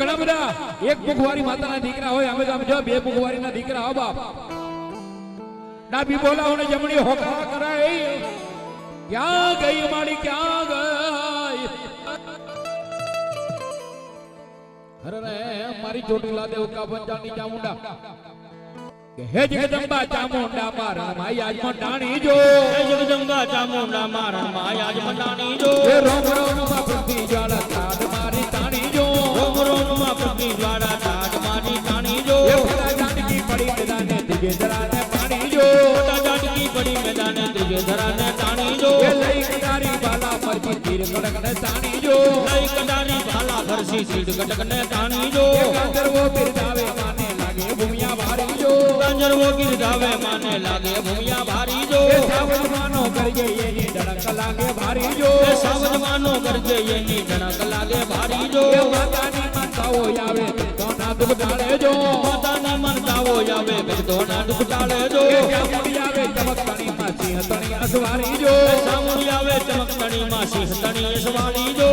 ઘણા બધા એક મુખવારી માતાના દીકરા હોય અમે તો આમ જો બે મુખવારીના દીકરા હો બાપ ડાબી બોલાવો ને જમણી હોકરા કરાય ક્યાં ગઈ મારી ક્યાં ગઈ અરે રે મારી ચોટીલા દેવ કા પંચાની ચામુંડા કે હે જગદંબા ચામુંડા મારા માઈ આજમાં ટાણી જો જય જગદંબા ચામુંડા મારા માયા જ મંડાણી જો એ રોમ રોમ માં પૃથ્વી पानी जो। छोटा जट की बड़ी मैदान तुझे धराने पानी जो। छोटा जट की बड़ी मैदान तुझे धराने तानी जो। लई कटारी बाला पर तीर गड़गने तानी जो। लई कटारी बाला पर सी सीट गड़गने तानी जो। गाजर वो बिरदावे माने लागे भूमिया भारी जो। गाजर वो बिरदावे माने लागे भूमिया भारी जो। सावज मानो करके यही धड़क लागे भारी जो। सावज मानो करके यही धड़क लागे भारी जो। माता नी माता हो जावे ના ટાળે જો માતાના મનતાઓ આવે ભક્તોના દુઃખ ટાળે જો સામુડી આવે ચમકણી માં સિંહ તણી અસવારી જો સામુડી આવે ચમકણી માં સિંહ તણી સવારી જો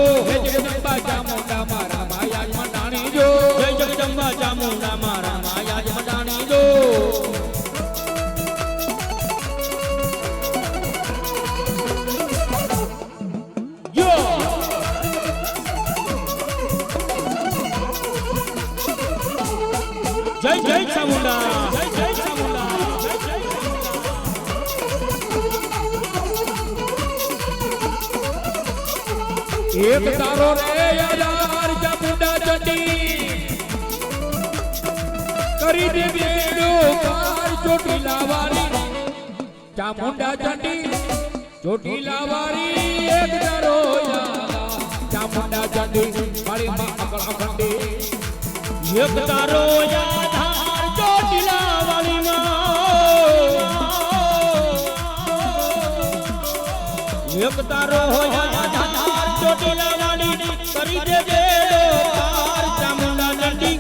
જય જય ચામુંડા. એક તારો રે યાર, ચામુંડા ચંડી કરી દે બેડો કાર ચોટીલા વારી ચામુંડા ચંડી ચોટીલા વારી એક તારો યાર, ચામુંડા ચંડી મારી માં અકળ અખંડી એક તારો યાધાર એક તારો યાધાર ચોટીલા વાળી કરી દે બેડો પાર ચામુંડા ચંડી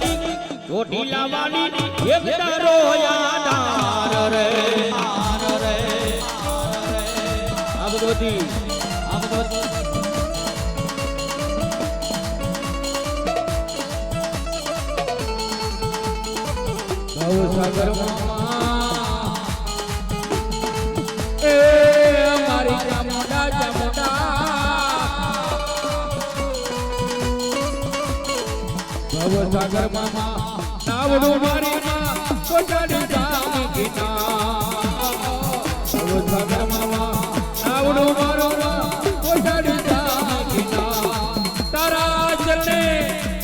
ચોટીલા વાળી એક તારો યાધાર રે. આ ભગવતી આ ભગવતી ભવસાગર એ ભવસાગર મામા નાવડું મારી માં કોટાડી જામી ગીતા ભવસાગર મામા નાવડું મારો માં કોટાડી જામી ગીતા તારા ચરણે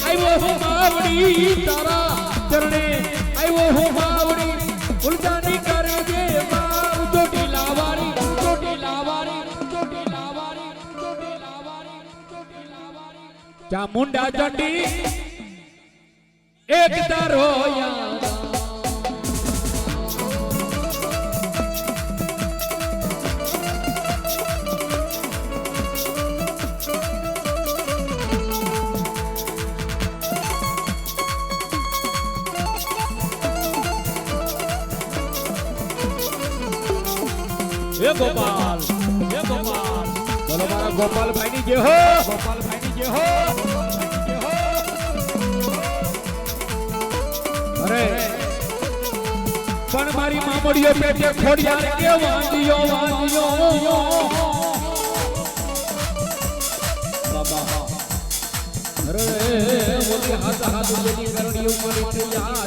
આવ્યો હો માવડી તારા ચરણે આવ્યો હો માવડી ઉલટાની કરે જે માવ ચોટી લાવારી ચોટી લાવારી ચોટી લાવારી ચોટી લાવારી ચામુંડા ચંડી एक तारो गोपाल गोपाल। बोलो मारा गोपाल भाई जी हो। गोपाल भाई जी हो। પણ મારી મામડીઓ પેટે ખોડિયાર કે વાંદિયો વાંદિયો બાબા અરે, ઓલી હાથ હાથ જેની કરણી ઉપર તૈયાર ઉમરી